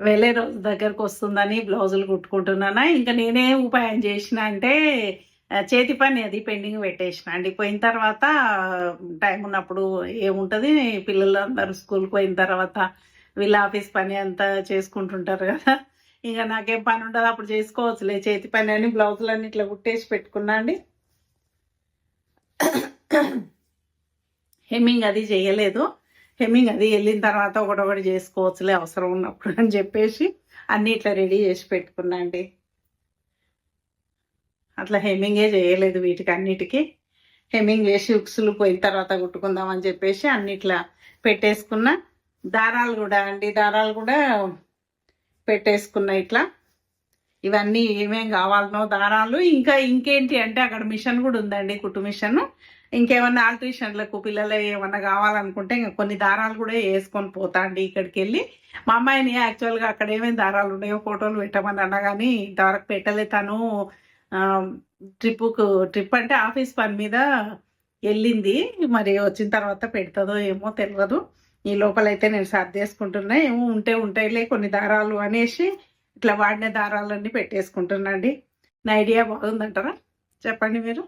వెళ్ళే రోజు దగ్గరకు వస్తుందని బ్లౌజులు కుట్టుకుంటున్నానా. ఇంకా నేనే ఉపాయం చేసిన అంటే చేతి పని అది పెండింగ్ పెట్టేసిన. అండి పోయిన తర్వాత టైం ఉన్నప్పుడు ఏముంటుంది పిల్లలందరూ స్కూల్కి పోయిన తర్వాత వీళ్ళ ఆఫీస్ పని అంతా చేసుకుంటుంటారు కదా. ఇంకా నాకేం పని ఉండదు అప్పుడు చేసుకోవచ్చులే. చేతి పని అని బ్లౌజులు అన్ని ఇట్లా కుట్టేసి పెట్టుకున్నా అండి. హెమ్మింగ్ అది చేయలేదు. హెమ్మింగ్ అది వెళ్ళిన తర్వాత ఒకటొకటి చేసుకోవచ్చులే అవసరం ఉన్నప్పుడు అని చెప్పేసి అన్నీ ఇట్లా రెడీ చేసి పెట్టుకున్నా అండి. అట్లా హెమ్మింగే చేయలేదు వీటికి అన్నిటికీ. హెమ్మింగ్ చేసి ఉక్సులు పోయిన తర్వాత కుట్టుకుందాం అని చెప్పేసి అన్నిట్లా పెట్టేసుకున్న. దారాలు కూడా అండి దారాలు కూడా పెట్టేసుకున్నా ఇట్లా. ఇవన్నీ ఏమేం కావాలనో దారాలు ఇంకా ఇంకేంటి అంటే అక్కడ మిషన్ కూడా ఉందండి కుట్టు మిషన్. ఇంకేమన్నా ఆల్ట్రేషన్లకు పిల్లలు ఏమన్నా కావాలనుకుంటే ఇంకా కొన్ని దారాలు కూడా వేసుకొని పోతా అండి ఇక్కడికి వెళ్ళి మా అమ్మాయిని యాక్చువల్గా అక్కడ ఏమేమి దారాలు ఉన్నాయో ఫోటోలు పెట్టమని అన్నా కానీ ఇంతవరకు పెట్టలే తను. ట్రిప్పుకు ట్రిప్ అంటే ఆఫీస్ పని మీద వెళ్ళింది. మరి వచ్చిన తర్వాత పెడతదో ఏమో తెలియదు ఈ లోపలైతే నేను సర్దేసుకుంటున్నా. ఏమో ఉంటే ఉంటాయిలే కొన్ని దారాలు అనేసి ఇట్లా వాడిన దారాలన్నీ పెట్టేసుకుంటున్నాండి. నా ఐడియా బాగుందంటారా? చెప్పండి మీరు.